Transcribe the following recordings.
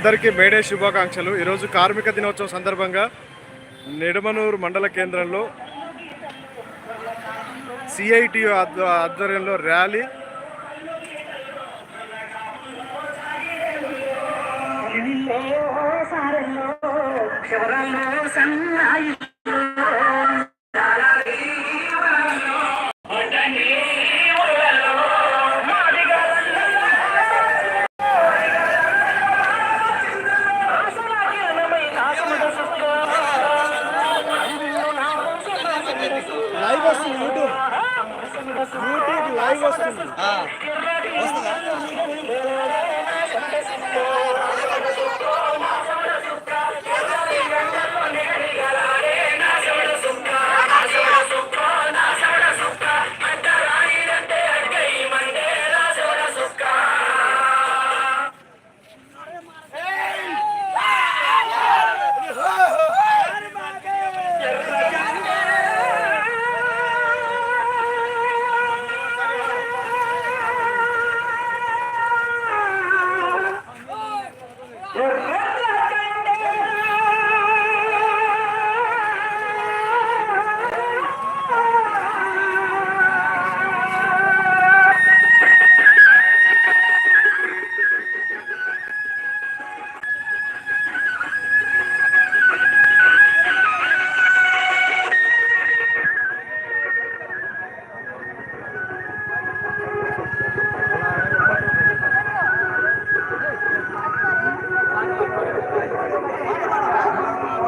అందరికీ మేడే శుభాకాంక్షలు. ఈరోజు కార్మిక దినోత్సవం సందర్భంగా నిడమనూరు మండల కేంద్రంలో సిఐటి ఆధ్వర్యంలో ర్యాలీ. సన్నాయి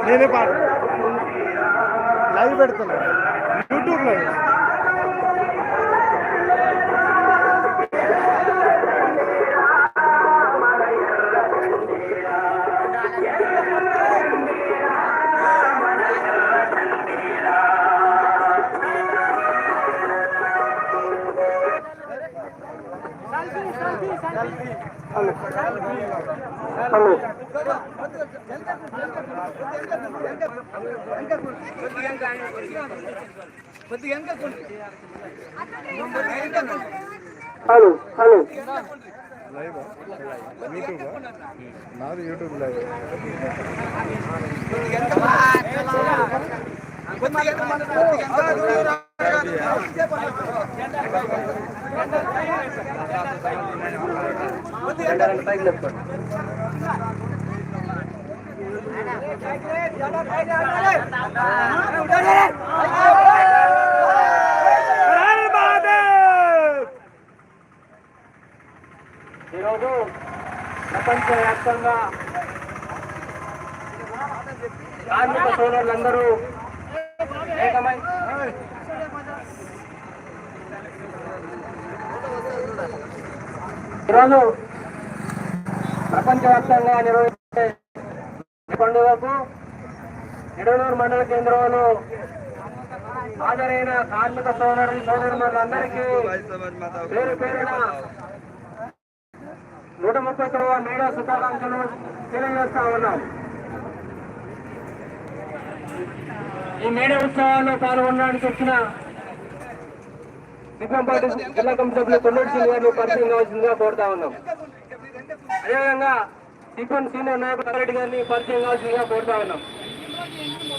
నేనే పాట లైవ్ పెడుతున్నా. YouTube live hello hello hello live YouTube నాది యూట్యూబ్ లైవ్ ఈరోజు ప్రపంచవ్యాప్తంగా కార్మిక సోదరులందరూ ఏకమై ఈరోజు ప్రపంచవ్యాప్తంగా నిర్వహించే పండుగకు నిడనూరు మండల కేంద్రంలో హాజరైన కార్మిక సోదరు సోదరులందరికీ పేరు పేరున నూట ముప్పై తొమ్మిది మేడా శుభాకాంక్షలు తెలియజేస్తా ఉన్నాం. ఈ మేడ ఉత్సవాల్లో పాల్గొనడానికి వచ్చిన సిద్ధంపాటి జిల్లా కమిటీ సభ్యులు తొన్నటి సింగ్ గారిని పరిచయం కావాల్సిందిగా కోరుతా ఉన్నాం. అదేవిధంగా టిఫన్ సీనియర్ నాయకుడు రెడ్డి గారిని పరిచయం కావాల్సిందిగా కోరుతా ఉన్నాం.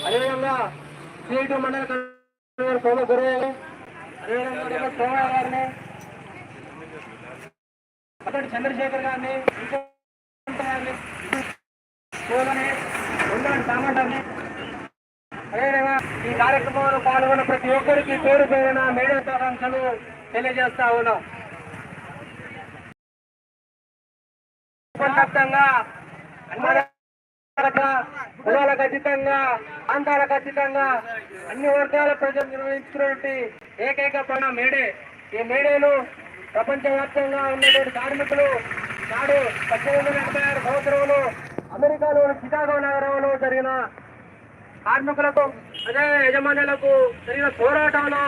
అదేవిధంగా సిఐటి మండల కన్వీనర్ సోమ గురయ్య అదేవిధంగా డాక్టర్ సోమయ్య గారిని అతడు చంద్రశేఖర్ గారిని గారిని శోభని ఉండాలి టమాటాని అదేవిధంగా ఈ కార్యక్రమంలో పాల్గొన్న ప్రతి ఒక్కరికి పేరు పేరున మేడే తెలియజేస్తా ఉన్నాం. ప్రపంచవ్యాప్తంగా అన్ని రకాల కులాలకు అతీతంగా ప్రాంతాలకు అతీతంగా అన్ని వర్గాల ప్రజలు నిర్వహించుకున్నటువంటి ఏకైక పండుగ మేడే. ఈ మేడేను ప్రపంచవ్యాప్తంగా ఉన్నటువంటి కార్మికులు నాడు పద్దెనిమిది వందల ఎనభై ఆరు సంవత్సరంలో అమెరికాలోని చికాగో నగరంలో జరిగిన కార్మికులకు అదే యజమానులకు జరిగిన పోరాటంలో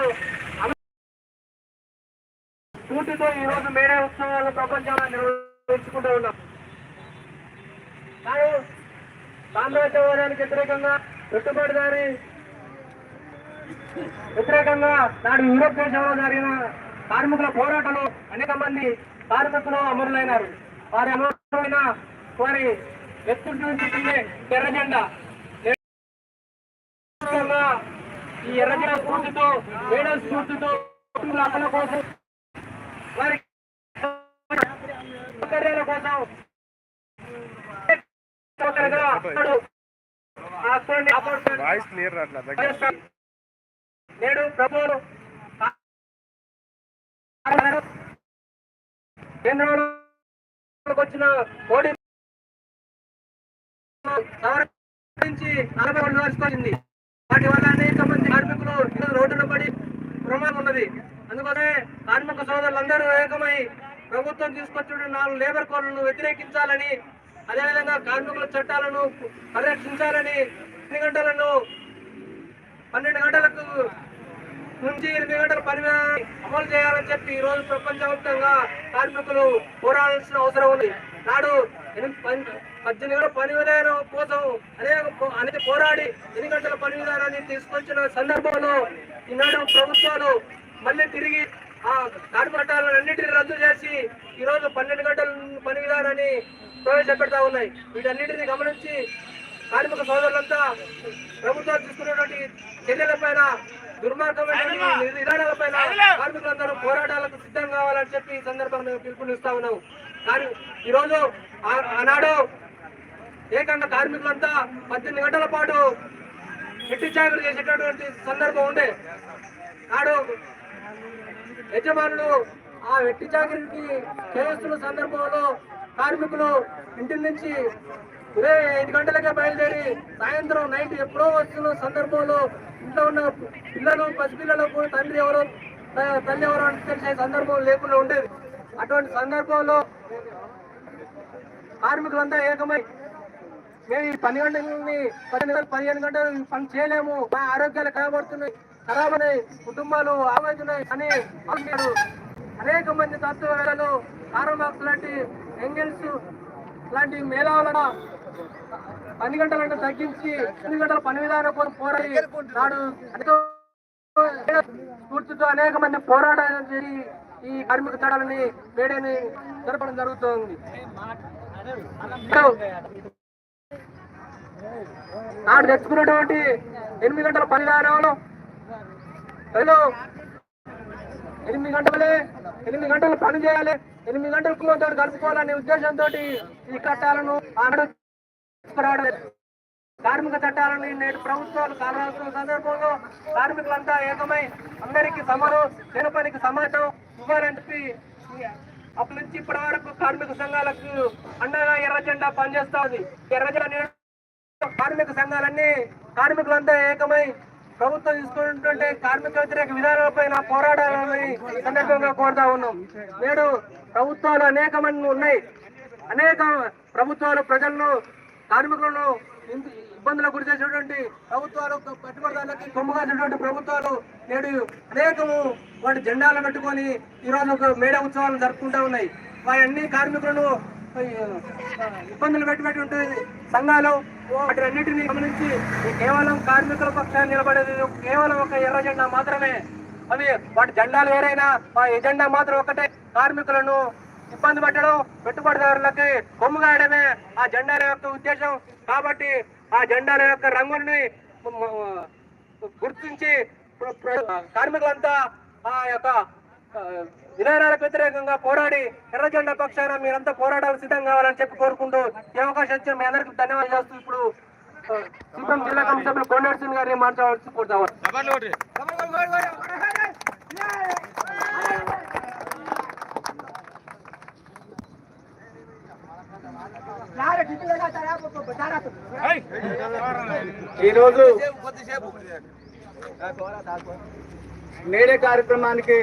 స్ఫూర్తితో ఈ రోజు మేడే ఉత్సవాలు ప్రపంచంలో నిర్వహించుకుంటూ ఉన్నాం. కానీ సామ్రాజ్యవాదానికి వ్యతిరేకంగా పెట్టుబడిదారి వ్యతిరేకంగా నాడు యూరోప్ దేశంలో జరిగిన కార్మికుల పోరాటంలో అనేక మంది కార్మికులు అమరులైనారు. వారి అమరులైన వారి ఎత్తుంటుంది ఎర్ర జెండా. ఈ ఎర్రజెండా స్ఫూర్తితో వేడల స్ఫూర్తితో అక్కల కోసం వారి సౌకర్యాల కోసం వాయిస్ క్లియర్ రావట్లేదు దగ్గర నేడు ప్రభువులు కేంద్రంలోకి వచ్చిన మోడీ నలభై రెండు వాటి వల్ల అనేక మంది కార్మికులు రోడ్డున పడి ప్రమాదం ఉన్నది. అందుకనే కార్మిక సోదరులందరూ ఏకమై ప్రభుత్వం తీసుకొచ్చిన నాలుగు లేబర్ కోడ్లను వ్యతిరేకించాలని అదేవిధంగా కార్మికుల చట్టాలను పరిరక్షించాలని ఎన్ని గంటలను? పన్నెండు గంటలకు నుంచి ఎనిమిది గంటల పని అమలు చేయాలని చెప్పి ఈ రోజు ప్రపంచవ్యాప్తంగా కార్మికులు పోరాడాల్సిన అవసరం ఉంది. నాడు పద్దెనిమిది గంటల పని విధానం కోసం అనేక అనేది పోరాడి ఎన్ని గంటల పని విధానాన్ని తీసుకొచ్చిన సందర్భంలో ఈనాడు ప్రభుత్వాలు మళ్ళీ తిరిగి ఆ కార్మిక చట్టాలన్నింటినీ రద్దు చేసి ఈ రోజు పన్నెండు గంటల పని విధానాన్ని ప్రవేశపెడతా ఉన్నాయి? వీటన్నిటిని గమనించి కార్మిక సోదరులంతా ప్రభుత్వాలు తీసుకున్నటువంటి చర్యలపైన దుర్మార్గమైన విధానాలపైన కార్మికులందరూ పోరాటాలకు సిద్ధం కావాలని చెప్పి ఈ సందర్భంగా మేము పిలుపునిస్తా ఉన్నాం. కానీ ఈరోజు ఆనాడు ఏకంగా కార్మికులంతా పద్దెనిమిది గంటల పాటు ఎట్టి చాకరీ చేసేటటువంటి సందర్భం ఉండే. నాడు యజమానులు ఆ వెట్టి చాకరీకి చేస్తున్న సందర్భంలో కార్మికులు ఇంటి నుంచి ఉదయం ఐదు గంటలకే బయలుదేరి సాయంత్రం నైట్ ఎప్పుడో వస్తున్న సందర్భంలో ఇంట్లో ఉన్న పిల్లలు పసిపిల్లలకు తండ్రి ఎవరో తల్లి ఎవరో తెలిసే సందర్భం లేకుండా ఉండేది. అటువంటి సందర్భంలో కార్మికులంతా ఏకమై మేము ఈ పని గంటలని పదిహేను గంటలు పదిహేను గంటలు పని చేయలేము మా ఆరోగ్యాలు కనబడుతున్నాయి ఖరాబ్ కుటుంబాలు ఆవేదనాయి అని అనేక మంది తత్వవేత్తలు కారల్ లాంటి ఎంగిల్స్ లాంటి మేధావులను పని గంటలంటే తగ్గించి ఎనిమిది గంటల పని విధానం కోసం పోరాడి నాడు స్ఫూర్తితో అనేక మంది పోరాటాలు చేసి ఈ కార్మిక తడాలని వేడని జరపడం జరుగుతుంది. నాడు తెచ్చుకున్నటువంటి ఎనిమిది గంటల పని విధానంలో ఎనిమిది గంటలే ఎనిమిది గంటలు పని చేయాలి. ఎనిమిది గంటల కులంతో కలుపుకోవాలనే ఉద్దేశంతో ఈ చట్టాలను ఆనాడు తీసుకురావడం కార్మిక చట్టాలను నేడు ప్రభుత్వాలు కావాల్సిన సందర్భంలో కార్మికులంతా ఏకమై అందరికీ సమరం దేని పనికి సమానం ఇవ్వాలని చెప్పి అప్పటి నుంచి ఇప్పటి వరకు కార్మిక సంఘాలకు అండగా ఎర్ర జెండా పనిచేస్తా ఉంది. ఎర్ర జెండా కార్మిక సంఘాలన్నీ కార్మికులంతా ఏకమై ప్రభుత్వం తీసుకున్నటువంటి కార్మిక వ్యతిరేక విధానాలపైన పోరాడాలని సందర్భంగా కోరుతా ఉన్నాం. నేడు ప్రభుత్వాలు అనేకమంది ఉన్నాయి. అనేక ప్రభుత్వాలు ప్రజలను కార్మికులను ఇబ్బందులకు గురి చేసినటువంటి ప్రభుత్వాలు పెట్టుబడిదారులకి కొమ్ముగాసినటువంటి ప్రభుత్వాలు నేడు అనేకము వాటి జెండాలు పెట్టుకొని ఈరోజు ఒక మేడ ఉత్సవాలు జరుపుకుంటా ఉన్నాయి. వారి కార్మికులను ఇబ్బందులు పెట్టి పెట్టి సంఘాలు వాటి అన్నిటిని గమనించి కేవలం కార్మికుల పక్షాన్ని నిలబడేది కేవలం ఒక ఎర్ర జెండా మాత్రమే. అవి వాటి జెండాలు వేరైనా ఆ ఎజెండా మాత్రం ఒకటే కార్మికులను ఇబ్బంది పెట్టడం పెట్టుబడిదారులకి కొమ్ము కాయడమే ఆ జెండాల యొక్క ఉద్దేశం. కాబట్టి ఆ జెండాల యొక్క రంగుల్ని గుర్తించి కార్మికులంతా ఆ యొక్క విధానాలకు వ్యతిరేకంగా పోరాడి ఎర్ర జెండా పక్షాన మీరంతా పోరాటాలు సిద్ధం కావాలని చెప్పి కోరుకుంటూ ఈ అవకాశం ఇచ్చిన మీ అందరికీ ధన్యవాదాలు చేస్తూ ఇప్పుడు జిల్లా కొండేటి సింగ్ గారిని మాట్లాడాల్సి కోరుతాము ఈరోజు మేడే కార్యక్రమానికి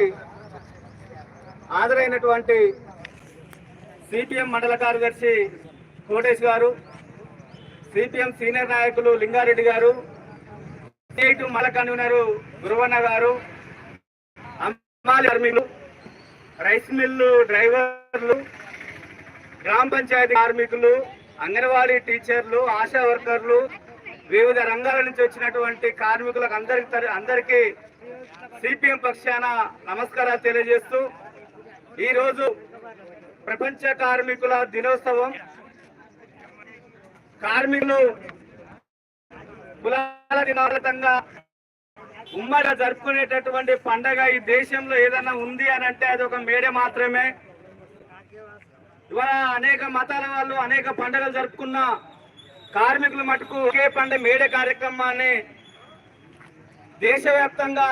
హాజరైనటువంటి సిపిఎం మండల కార్యదర్శి కోటేష్ గారు సిపిఎం సీనియర్ నాయకులు లింగారెడ్డి గారు స్టేట్ మల కన్వీనరు గురువన్న గారు అమ్మాలి కార్మికులు రైస్ మిల్లు డ్రైవర్లు గ్రామ పంచాయతీ కార్మికులు అంగన్వాడీ టీచర్లు ఆశా వర్కర్లు వివిధ రంగాల నుంచి వచ్చినటువంటి కార్మికులకు అందరికి అందరికీ సిపిఎం పక్షాన నమస్కారాలు తెలియజేస్తూ ఈరోజు ప్రపంచ కార్మికుల దినోత్సవం. కార్మికులు కులాల దినాలతంగా ఉమ్మడిగా జరుపుకునేటటువంటి పండగ ఈ దేశంలో ఏదైనా ఉంది అని అంటే అది ఒక మేడే మాత్రమే. ఇవాళ అనేక మతాల వాళ్ళు అనేక పండుగలు జరుపుకున్న కార్మికులు మటుకు ఒకే పండుగ మేడే కార్యక్రమాన్ని దేశవ్యాప్తంగా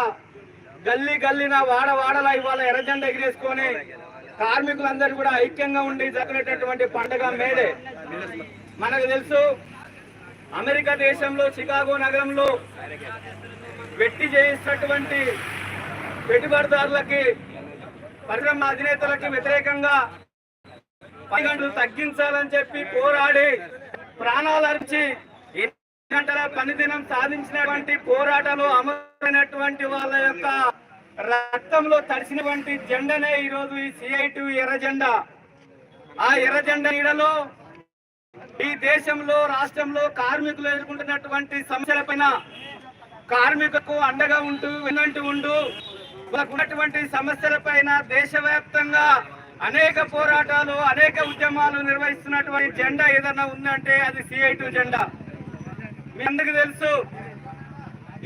గల్లీ గల్లీన వాడ వాడలా ఇవాళ ఎర్రజెండ ఎగిరేసుకొని కార్మికులందరూ కూడా ఐక్యంగా ఉండి జరిగినటువంటి పండుగ మేడే. మనకు తెలుసు అమెరికా దేశంలో చికాగో నగరంలో వెట్టి చేయిస్తున్నటువంటి పెట్టుబడిదారులకి పరిశ్రమ అధినేతలకి వ్యతిరేకంగా గంటలు తగ్గించాలని చెప్పి పోరాడి ప్రాణాలు అర్చి ఎన్ని గంటల పనిదినం సాధించినటువంటి పోరాటాలు అమరైనటువంటి వాళ్ళ యొక్క రక్తంలో తడిసినటువంటి జెండనే ఈరోజు ఈ సిఐటి ఎర్ర జెండా. ఆ ఎర్ర జెండా నీడలో ఈ దేశంలో రాష్ట్రంలో కార్మికులు ఎదుర్కొంటున్నటువంటి సమస్యలపైన కార్మికులకు అండగా ఉంటూ వినంటూ ఉంటూ వాళ్ళకు ఉన్నటువంటి సమస్యలపైన దేశవ్యాప్తంగా అనేక పోరాటాలు అనేక ఉద్యమాలు నిర్వహిస్తున్నటువంటి జెండా ఏదైనా ఉందంటే అది సిఐటు జెండా. మీ అందరికి తెలుసు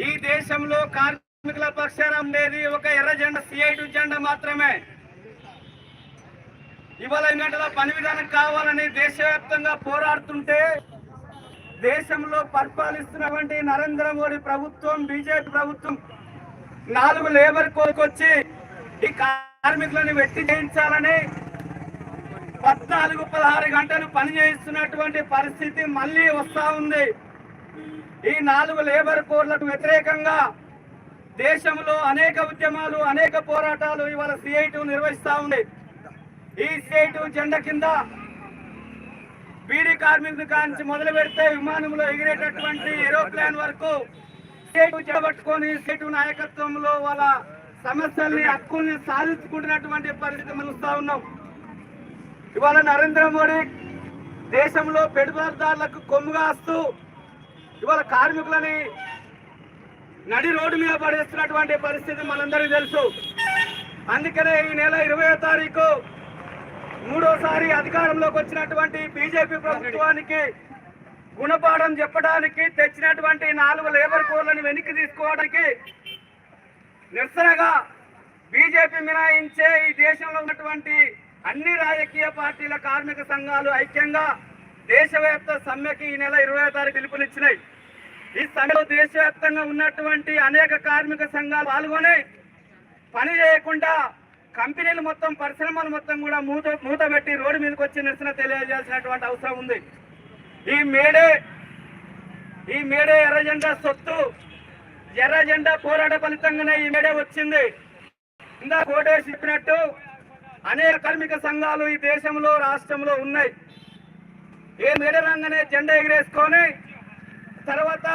ఈ దేశంలో కార్మికుల పక్షాన ఉండేది ఒక ఎర్ర జెండా సిఐటు జెండా మాత్రమే. ఇవాళ ఈ గంటల పని విధానం కావాలని దేశవ్యాప్తంగా పోరాడుతుంటే దేశంలో పరిపాలిస్తున్నటువంటి నరేంద్ర మోడీ ప్రభుత్వం బీజేపీ ప్రభుత్వం నాలుగు లేబర్ కోరికొచ్చి ఈ కార్మికులను వెట్టి చేయించాలని పద్నాలుగు పదహారు గంటలు పని చేయిస్తున్నటువంటి పరిస్థితి మళ్ళీ వస్తా ఉంది. ఈ నాలుగు లేబర్ కోర్లకు వ్యతిరేకంగా దేశంలో అనేక ఉద్యమాలు అనేక పోరాటాలు ఇవాళ సిఐటి నిర్వహిస్తా ఉంది. ఈ సిఐటి జెండా కింద బీడీ కార్మికుల కాంచి మొదలు పెడితే విమానంలో ఎగిరేటటువంటి ఏరోప్లేన్ వరకు స్టేట్ చేపట్టుకొని సిఐటు నాయకత్వంలో వాళ్ళ సమస్యల్ని హక్కుల్ని సాధించుకుంటున్నటువంటి పరిస్థితి మనం ఉన్నాం. ఇవాళ నరేంద్ర మోడీ దేశంలో పెట్టుబడిదారులకు కొమ్ముగాస్తూ ఇవాళ కార్మికులని నడి రోడ్డు మీద పడేస్తున్నటువంటి పరిస్థితి మనందరికీ తెలుసు. అందుకనే ఈ నెల ఇరవై తారీఖు మూడోసారి అధికారంలోకి వచ్చినటువంటి బీజేపీ ప్రభుత్వానికి గుణపాఠం చెప్పడానికి తెచ్చినటువంటి నాలుగు లేబర్ కోడ్లను వెనక్కి తీసుకోవడానికి నిరసనగా బీజేపీ మినాయించే ఈ దేశంలో ఉన్నటువంటి అన్ని రాజకీయ పార్టీల కార్మిక సంఘాలు ఐక్యంగా దేశవ్యాప్త సమ్మెకి ఈ నెల ఇరవై తారీఖు పిలుపునిచ్చినాయి. ఈ సమ్మెలో దేశవ్యాప్తంగా ఉన్నటువంటి అనేక కార్మిక సంఘాలు పాల్గొని పని చేయకుండా కంపెనీలు మొత్తం పరిశ్రమలు మొత్తం కూడా మూత మూత పెట్టి రోడ్డు మీదకి వచ్చి నిరసన తెలియజేయాల్సినటువంటి అవసరం ఉంది. ఈ మేడే ఈ మేడే ఎర్రజెండా సొత్తు ఎర్ర జెండా పోరాట ఫలితంగానే ఈ మేడే వచ్చింది. ఇందా కోటేష్ చెప్పినట్టు అనేక కార్మిక సంఘాలు ఈ దేశంలో రాష్ట్రంలో ఉన్నాయి. ఏ మేడ రంగనే జెండా ఎగిరేసుకొని తర్వాత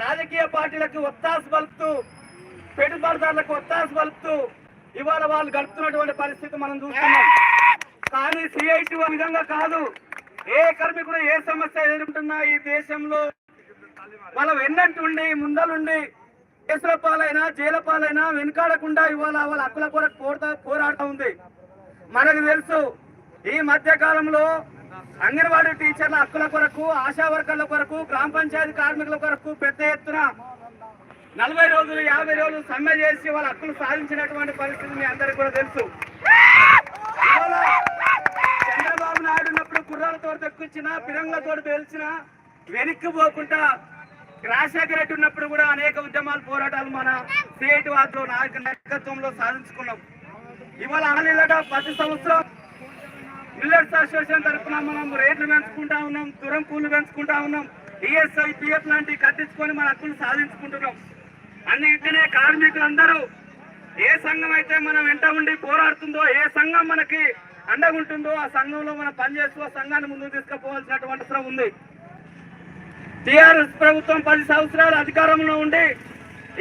రాజకీయ పార్టీలకు ఒత్తాసు పలుకుతూ పెట్టుబడిదారులకు ఒత్తాసు పలుకుతూ ఇవాళ వాళ్ళు గడుపుతున్నటువంటి పరిస్థితి మనం చూస్తున్నాం. కానీ సిఐటి విధంగా కాదు. ఏ కార్మికుడు ఏ సమస్య ఎదుర్కొంటున్నా ఈ దేశంలో వాళ్ళ వెన్నంటుండి ముందలుండి కేసుల పాలైనా జైల పాలైనా వెనుకాడకుండా ఇవాళ వాళ్ళ హక్కుల కొరకు పోరాట పోరాడుతూ ఉంది. మనకు తెలుసు ఈ మధ్య కాలంలో అంగన్వాడీ టీచర్ల హక్కుల కొరకు ఆశా వర్కర్ల కొరకు గ్రామ పంచాయతీ కార్మికుల కొరకు పెద్ద ఎత్తున నలభై రోజులు యాభై రోజులు సమ్మె చేసి వాళ్ళ హక్కులు సాధించినటువంటి పరిస్థితి మీ అందరికీ కూడా తెలుసు. చంద్రబాబు నాయుడు ఉన్నప్పుడు కుర్రాలతో తెక్కించిన పిరంగలతో తెలిసిన వెనక్కి పోకుండా రాజశేఖర రెడ్డి ఉన్నప్పుడు కూడా అనేక ఉద్యమాలు పోరాటాలు మన స్టేట్ వారిలో నాయక నాయకత్వంలో సాధించుకున్నాం. ఇవాళ ఆలీలట ప్రతి సంవత్సరం మిల్లర్స్ అసోసియేషన్ తరఫున మనం రేట్లు పెంచుకుంటా ఉన్నాం తురం కూలు పెంచుకుంటా ఉన్నాం ఈఎస్ఐ పిఎఫ్ లాంటివి కట్టించుకొని మన హక్కులు సాధించుకుంటున్నాం. అన్నింటినే కార్మికులందరూ ఏ సంఘం అయితే మనం వెంట ఉండి పోరాడుతుందో ఏ సంఘం మనకి అండగుంటుందో ఆ సంఘంలో మనం పనిచేస్తూ ఆ సంఘాన్ని ముందుకు తీసుకుపోవాల్సినటువంటి అవసరం ఉంది. టిఆర్ఎస్ ప్రభుత్వం పది సంవత్సరాలు అధికారంలో ఉండి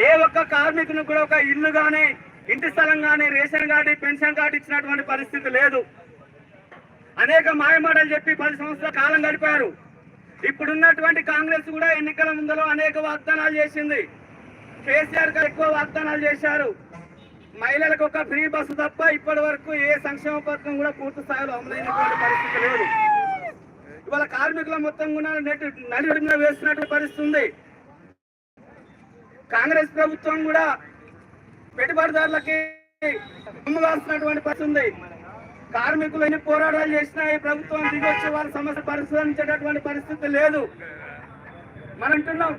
ఏ ఒక్క కార్మికుని కూడా ఒక ఇల్లు కానీ ఇంటి స్థలం కానీ రేషన్ కార్డు పెన్షన్ కార్డు ఇచ్చినటువంటి పరిస్థితి లేదు. అనేక మాయమాటలు చెప్పి పది సంవత్సరాల కాలం గడిపారు. ఇప్పుడున్నటువంటి కాంగ్రెస్ కూడా ఎన్నికల ముందలో అనేక వాగ్దానాలు చేసింది. కేసీఆర్ గారు ఎక్కువ వాగ్దానాలు చేశారు. మహిళలకు ఒక ఫ్రీ బస్సు తప్ప ఇప్పటి వరకు ఏ సంక్షేమ పథకం కూడా పూర్తి స్థాయిలో అమలైనటువంటి పరిస్థితి లేదు. వాళ్ళ కార్మికుల మొత్తం కూడా నెట్ నలుగురి మీద వేస్తున్నట్టు పరిస్థితి ఉంది కాంగ్రెస్ ప్రభుత్వం కూడా పెట్టుబడిదారులకి అమ్మగాల్సినటువంటి పరిస్థితుంది. పరిస్థితి కార్మికులు ఎన్ని పోరాటాలు చేసినా ఈ ప్రభుత్వం దిగొచ్చి వాళ్ళ సమస్య పరిశీలించేటటువంటి పరిస్థితి లేదు. మనం అంటున్నాం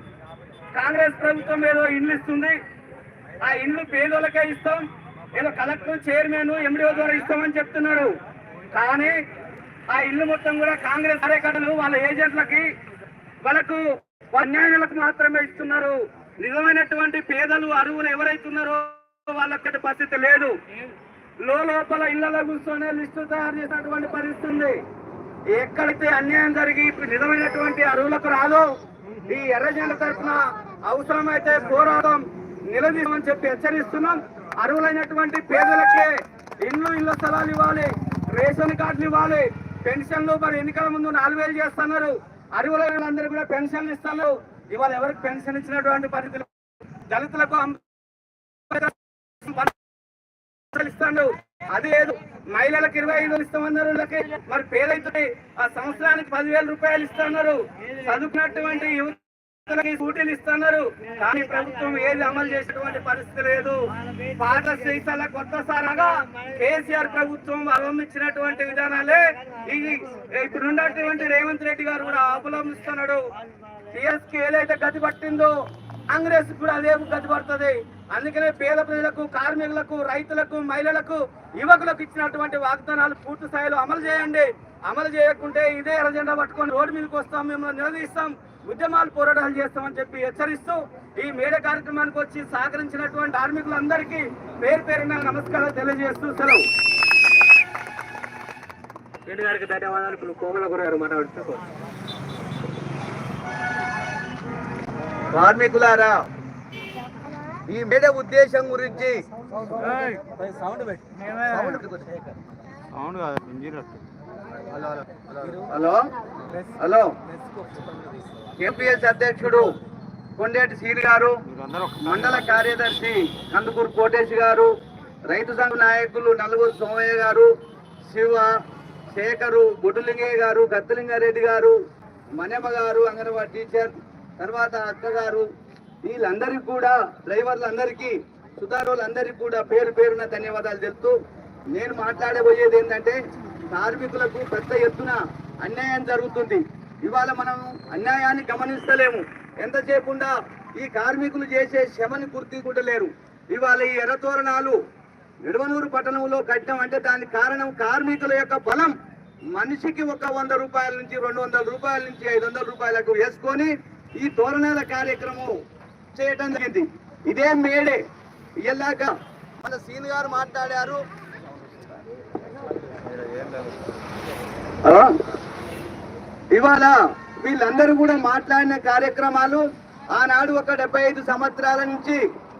కాంగ్రెస్ ప్రభుత్వం ఏదో ఇండ్లు ఇస్తుంది. ఆ ఇండ్లు పేదోళ్ళకే ఇస్తాం. ఏదో కలెక్టర్ చైర్మన్ ఎండిఓ ద్వారా ఇస్తామని చెప్తున్నారు. కానీ ఆ ఇల్లు మొత్తం కూడా కాంగ్రెస్ కార్యకర్తలు వాళ్ళ ఏజెంట్లకి వాళ్ళకు అన్యాయాలకు మాత్రమే ఇస్తున్నారు. నిజమైనటువంటి పేదలు అరువులు ఎవరైతున్నారో వాళ్ళకి పరిస్థితి లేదు. లో లోపల ఇళ్ళలో కూర్చొని లిస్టు తయారు చేసినటువంటి పరిస్థితి ఉంది. ఎక్కడైతే అన్యాయం జరిగి ఇప్పుడు నిజమైనటువంటి అరువులకు రాదో ఈ ఎర్రజెండ తరఫున అవసరమైతే పోరాటం నిలదీయమని చెప్పి హెచ్చరిస్తున్నాం. అర్హులైనటువంటి పేదలకే ఇల్లు ఇళ్ళ స్థలాలు ఇవ్వాలి రేషన్ కార్డులు ఇవ్వాలి. పెన్షన్లు మరి ఎన్నికల ముందు నాలుగు వేలు చేస్తున్నారు. అర్హులైన వాళ్ళందరూ కూడా పెన్షన్లు ఇస్తారు ఇవాళ ఎవరికి పెన్షన్ ఇచ్చినటువంటి పరిస్థితులు? దళితులకు ఇస్తాడు. అది లేదు. మహిళలకు ఇరవై ఐదు ఇస్తామన్నారు మరి పేదైతే ఆ సంవత్సరానికి పదివేల రూపాయలు ఇస్తున్నారు. చదువుకున్నటువంటి యువతలకి స్కూటీలు ఇస్తున్నారు. కానీ ప్రభుత్వం ఏది అమలు చేసేటువంటి పరిస్థితి లేదు. పాత సీసాల కొత్త సారాగా కేసీఆర్ ప్రభుత్వం అవలంబించినటువంటి విధానాలే ఇది ఇప్పుడున్నటువంటి రేవంత్ రెడ్డి గారు కూడా అవలంబిస్తున్నాడు. టీఎస్కి ఏదైతే గతి పట్టిందో కాంగ్రెస్ కూడా అదే గతి పడుతుంది. అందుకనే పేద ప్రజలకు కార్మికులకు రైతులకు మహిళలకు యువకులకు ఇచ్చినటువంటి వాగ్దానాలు పూర్తి స్థాయిలో అమలు చేయండి. అమలు చేయకుంటే ఇదే ఎర్రజెండా పట్టుకొని రోడ్డు మీదకి వస్తాం మిమ్మల్ని నిలదీస్తాం. ఉద్యమాలు పోరాటాలు చేస్తామని చెప్పి హెచ్చరిస్తూ ఈ మేడ కార్యక్రమానికి వచ్చి సహకరించినటువంటి కార్మికులందరికీ పేరు పేరున నమస్కారాలు తెలియజేస్తూ సెలవు. రెడ్డి గారికి ధన్యవాదాలు. ఇప్పుడు కోమల గురు మాట్లాడుతూ కార్మికులారా ఈ మేడ ఉద్దేశం గురించి హలో? హలో? కేపీఎస్ అధ్యక్షుడు కొండేటి సీని గారు మండల కార్యదర్శి కందుకూరు కోటేష్ గారు రైతు సంఘ నాయకులు నలుగురు సోమయ్య గారు శివ శేఖరు బొడ్డులింగయ్య గారు గద్దలింగారెడ్డి గారు మనెమ్మ గారు అంగన్వాడీ టీచర్ తర్వాత అక్క గారు వీళ్ళందరికీ కూడా డ్రైవర్లందరికీ సుధారులందరికీ కూడా పేరు పేరున ధన్యవాదాలు తెలుపుతూ నేను మాట్లాడబోయేది ఏంటంటే కార్మికులకు పెద్ద ఎత్తున అన్యాయం జరుగుతుంది. ఇవాళ మనం అన్యాయాన్ని గమనిస్తలేము ఎంతసేపుండా ఈ కార్మికులు చేసే శ్రమని గుర్తించుకుంటలేరు ఇవాళ ఈ ఎర్రతోరణాలు నిడవనూరు పట్టణంలో కట్టడం అంటే దానికి కారణం కార్మికుల యొక్క బలం. మనిషికి ఒక వంద రూపాయల నుంచి రెండు వందల రూపాయల నుంచి ఐదు వందల రూపాయలకు వేసుకొని ఈ తోరణాల కార్యక్రమం చేయటం జరిగింది. ఇదే మేడే ఇయ్యలాక మన సీన్ గారు మాట్లాడారు. హలో? ఇవాళ వీళ్ళందరూ కూడా మాట్లాడిన కార్యక్రమాలు ఆనాడు ఒక డెబ్బై ఐదు సంవత్సరాల నుంచి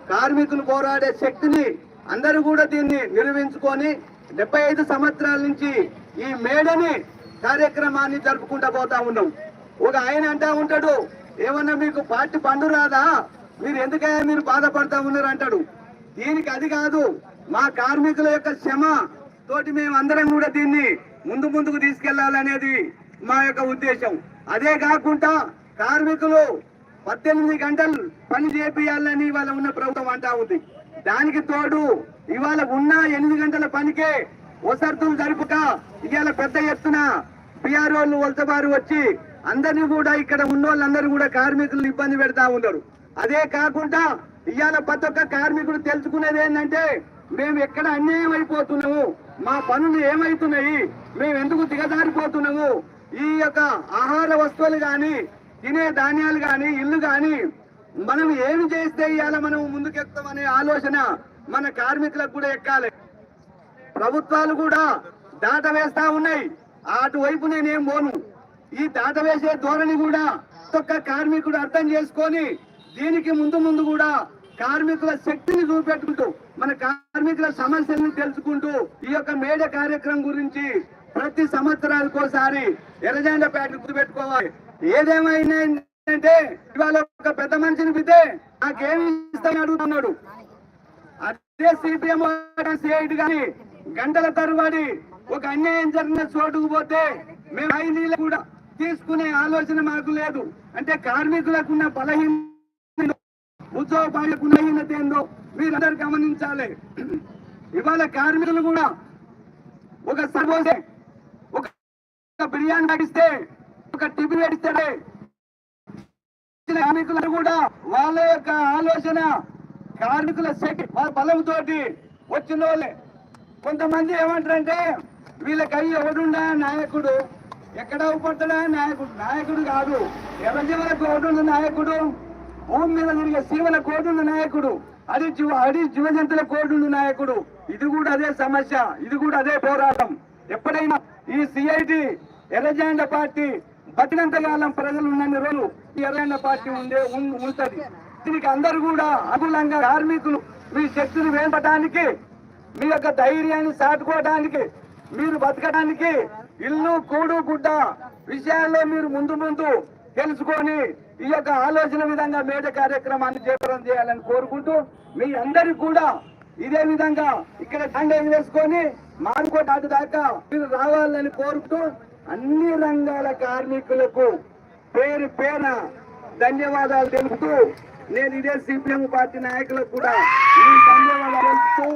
కార్మికులు పోరాడే శక్తిని అందరూ కూడా దీన్ని నిర్వహించుకొని డెబ్బై ఐదు సంవత్సరాల నుంచి ఈ మేడని కార్యక్రమాన్ని జరుపుకుంటా పోతా ఉన్నాం. ఒక ఆయన అంటా ఉంటాడు ఏమన్నా మీకు పార్టీ పండు రాదా? మీరు ఎందుకైనా మీరు బాధపడతా ఉన్నారు? అంటాడు. దీనికి అది కాదు మా కార్మికుల యొక్క శ్రమ తోటి మేము అందరం కూడా దీన్ని ముందు ముందుకు తీసుకెళ్ళాలనేది మా యొక్క ఉద్దేశం. అదే కాకుండా కార్మికులు పద్దెనిమిది గంటలు పని చేపియాలని ఇవాళ ఉన్న ప్రభుత్వం అంటా ఉంది. దానికి తోడు ఇవాళ ఉన్న ఎనిమిది గంటల పనికే ఒసర్తులు జరుపుక ఇవాళ పెద్ద ఎత్తున పిఆర్ఓలు వలసబారు వచ్చి అందరినీ కూడా ఇక్కడ ఉన్న వాళ్ళందరూ కూడా కార్మికులు ఇబ్బంది పెడతా ఉన్నారు. అదే కాకుండా ఇవాళ ప్రతి ఒక్క కార్మికుడు తెలుసుకునేది ఏంటంటే మేము ఎక్కడ అన్యాయం అయిపోతున్నాము మా పనులు ఏమైతున్నాయి మేము ఎందుకు దిగజారిపోతున్నాము ఈ యొక్క ఆహార వస్తువులు కానీ తినే ధాన్యాలు కానీ ఇల్లు కానీ మనం ఏమి చేస్తే ఇవాళ మనం ముందుకెక్తామనే ఆలోచన మన కార్మికులకు కూడా ఎక్కాలి. ప్రభుత్వాలు కూడా దాట వేస్తా ఉన్నాయి. అటువైపు నేనేం పోను. ఈ దాట వేసే ధోరణి కూడా ఒక్క కార్మికుడు అర్థం చేసుకొని దీనికి ముందు ముందు కూడా కార్మికుల శక్తిని చూపెట్టుకుంటూ మన కార్మికుల సమస్యలను తెలుసుకుంటూ ఈ యొక్క మేడ కార్యక్రమం గురించి ప్రతి సంవత్సరానికోసారి ఎర్రజెండా ప్యాట్ గుర్తుపెట్టుకోవాలి. ఏదేమైనా అంటే ఇవాళ ఒక పెద్ద మనిషిని పితే నాకేమి ఇస్తాను అడుగుతున్నాడు. అదే సిపిఎం సిఐటి కానీ గంటల తరబడి ఒక అన్యాయం జరిగిన చోటుకు పోతే మేము ఐదు కూడా తీసుకునే ఆలోచన మాకు లేదు. అంటే కార్మికులకు ఉన్న బలహీన ఉద్యోగపాలకు బలహీనత ఏందో మీరందరూ గమనించాలి. ఇవాళ కార్మికులు కూడా ఒక సర్వోసే బిర్యానీ నడిస్తే ఒక టిఫిన్ నడిస్తే కార్మికులు కూడా వాళ్ళ యొక్క ఆలోచన కార్మికుల శక్తి వాళ్ళ బలంతో వచ్చిన వాళ్ళే. కొంతమంది ఏమంటారంటే వీళ్ళకి అయ్యి ఎవడుండా నాయకుడు ఎక్కడ అవుపడతాడా నాయకుడు నాయకుడు కాదు. ఎర్రజీవుల కోడున్న నాయకుడు భూమి మీద తిరిగే సీమల కోడున్న నాయకుడు అది జీవ అది జీవజంతుల కోడున్న నాయకుడు. ఇది కూడా అదే సమస్య ఇది కూడా అదే పోరాటం. ఎప్పుడైనా ఈ సిఐటి ఎర్రజెండ పార్టీ బతినంత కాలం ప్రజలు ఉన్నన్ని రోజులు ఈ ఎర్రజెండ పార్టీ ఉండే ఉంటది. దీనికి అందరూ కూడా అనుకూలంగా కార్మికులు మీ శక్తిని వేపటానికి మీ యొక్క ధైర్యాన్ని సాటుకోవడానికి మీరు బతకడానికి ఇల్లు కూడు గుడ్డ విషయాల్లో మీరు ముందు ముందు తెలుసుకొని ఈ యొక్క ఆలోచన విధంగా మేడ కార్యక్రమాన్ని చేపడం చేయాలని కోరుకుంటూ మీ అందరికి కూడా ఇదే విధంగా ఇక్కడ దండ వేసుకొని మానుకోట అటు దాకా మీరు రావాలని కోరుకుంటూ అన్ని రంగాల కార్మికులకు పేరు పేర ధన్యవాదాలు తెలుపుతూ నేను ఇదే సిపిఎం పార్టీ నాయకులకు కూడా ఈ ధన్యవాదాలు తెలుపుతూ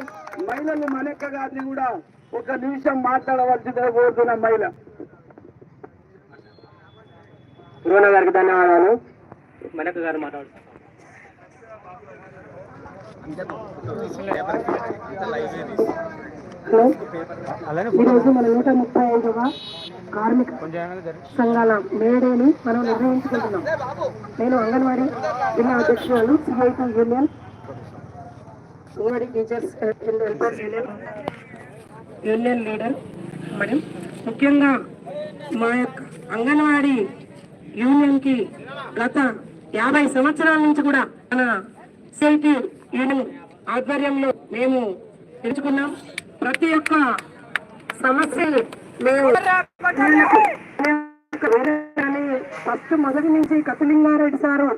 మహిళలు మనక్క గారిని కూడా ఒక నిమిషం మాట్లాడవలసిందిగా కోరుతున్న మహిళ. గారికి ధన్యవాదాలు. మనక గారు మాట్లాడుతారు ఈరోజు మన నూట ముప్పై ఐదవ కార్మిక సంఘాల మేడేని మనం నిర్వహించుకుంటున్నాం నేను అంగన్వాడీ జిల్లా అధ్యక్షురాలు CIT union anganwadi teachers and union union leader మరి ముఖ్యంగా మా యొక్క అంగన్వాడీ యూనియన్కి గత యాభై సంవత్సరాల నుంచి కూడా మన సిఐటి యూనియన్ ఆధ్వర్యంలో మేము తెలుసుకున్నాం ప్రతి ఒక్క సమస్య మేము ఫస్ట్ మొదటి నుంచి కపిలింగారెడ్డి సారు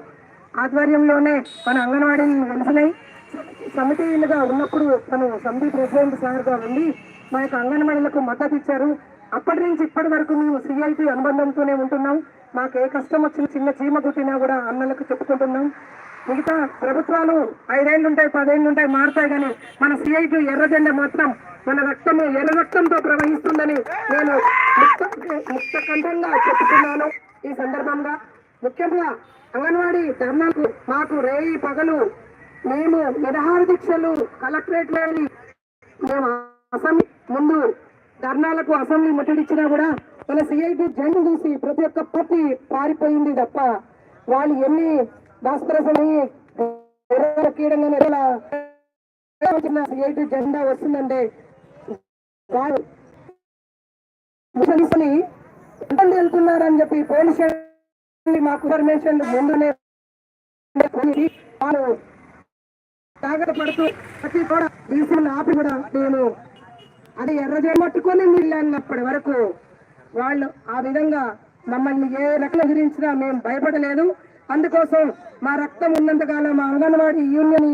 ఆధ్వర్యంలోనే మన అంగన్వాడీని వెలిసినాయి సమితిలుగా ఉన్నప్పుడు తను సమితి ప్రెసిడెంట్ సార్గా ఉండి మా యొక్క అంగన్వాడీలకు మద్దతు ఇచ్చారు. అప్పటి నుంచి ఇప్పటి వరకు మేము సిఐటి అనుబంధంతోనే ఉంటున్నాం. మాకు ఏ కష్టం వచ్చిన చిన్న చీమ కుట్టినా కూడా అన్నలకు చెప్పుకుంటున్నాం. మిగతా ప్రభుత్వాలు ఐదేళ్ళు ఉంటాయి పదేళ్ళు ఉంటాయి మారుతాయి కానీ మన సిఐటి ఎర్రజెండ మాత్రం మన రక్తము ఎర్ర రక్తంతో ప్రవహిస్తుందని నేను ముక్త ముక్త కంఠంగా ఈ సందర్భంగా ముఖ్యంగా అంగన్వాడీ ధర్నాకు మాకు రేయి పగలు మేము నిరహార దీక్షలు కలెక్టరేట్ వెళ్ళి మేము అసెంబ్లీ ముందు ధర్నాలకు అసెంబ్లీ ముట్టడిచ్చినా కూడా మన సిఐటి జెండు చూసి ప్రతి ఒక్క పార్టీ పారిపోయింది తప్ప వాళ్ళు ఎన్ని భాస్కరసని జెండా వస్తుందంటే వారు ముసలిసని ఇబ్బంది వెళ్తున్నారని చెప్పి పోలీస్ స్టేషన్ మాకు ఇన్ఫర్మేషన్ ముందునే వారు జాగ్రత్త పడుతూ ప్రతి కూడా డీసీలు ఆపి కూడా నేను అది ఎర్రజే మట్టుకొని నీళ్ళు అన్నప్పటి వరకు వాళ్ళు ఆ విధంగా మమ్మల్ని ఏ రకంగా గురించినా మేము భయపడలేదు. అందుకోసం మా రక్తం ఉన్నంతకాలం మా అంగన్వాడీ యూనియన్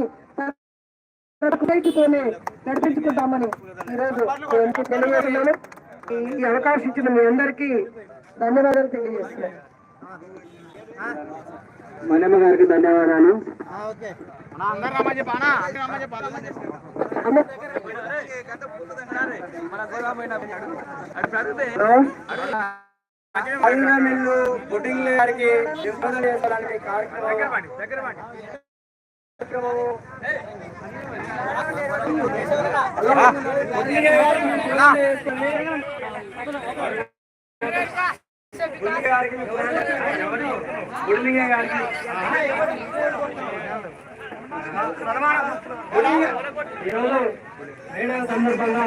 నడిపించుకుంటామని ఈరోజు నేను తెలియజేస్తున్నాను. ఈ- ఈ అవకాశం ఇచ్చిన మీ అందరికీ ధన్యవాదాలు తెలియజేస్తున్నాను. మనమ్మ గారికి ధన్యవాదాలు. మిల్లు బుడ్డింగ్ గారికి చేసడానికి కార్యక్రమం బుల్లింగే గారికి ఈరోజు సందర్భంగా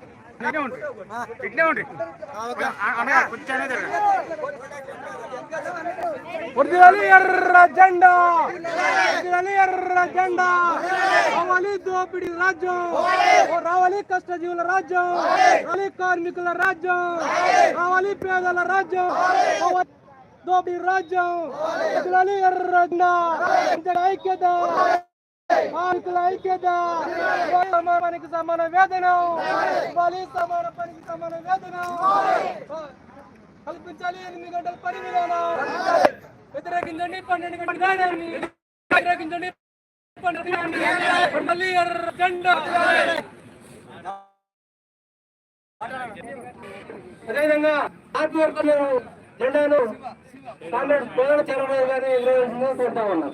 వర్దిలాలి ఎర్ర జెండా. వర్దిలాలి ఎర్ర జెండా. రావాలి దోపిడీ రాజ్యం. రావాలి కష్టజీవుల రాజ్యం. రావాలి కార్మికుల రాజ్యం. రావాలి పేదల రాజ్యం. దోపిడీ రాజ్యం. వర్దిలాలి ఎర్ర జెండా. ఐక్యత కార్మికుల ఐక్యత. సమాన సమాన వేతనం బలి సమాన పనికి సమాన వేతనం కల్పించాలి ఎనిమిది గంటల పని విధానం. వ్యతిరేకించండి పన్నెండు గంటల విధానాన్ని వ్యతిరేకించండి మళ్ళీ జెండా అదేవిధంగా ఆత్మవర్గంలో జెండాను కాంగ్రెస్ ప్రధాన చంద్రబాబు గారిని నిర్వహించిందని కోరుతా ఉన్నాం.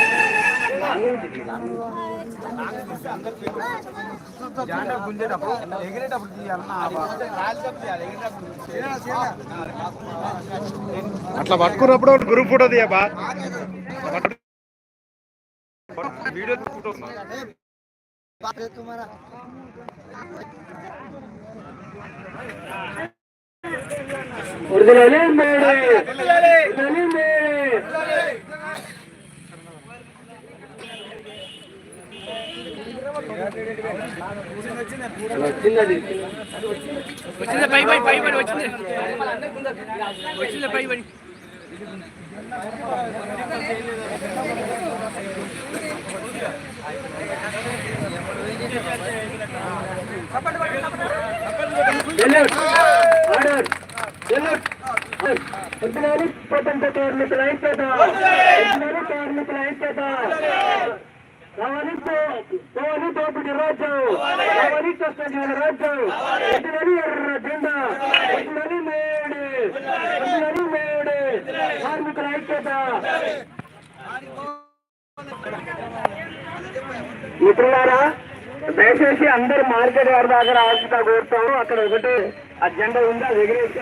అట్లా పట్టుకున్నప్పుడు గ్రూప్ ఫోటో తీయబా వీడియో తీసుకుంటున్నా విడుదలలే మేడే విడుదలలే మేడే వచ్చింది వచ్చింది పై పై పై పడి వచ్చింది వచ్చింది పై పడి స్వతంత్ర కార్మికుల ఐక్యత కార్మికుల ఐక్యత మిత్రులారా దయచేసి అందరు మార్కెట్ గారి దగ్గర ఆశగా కోరుతాము. అక్కడ ఒకటి అజెండా ఉంది? అది ఎగిరేసి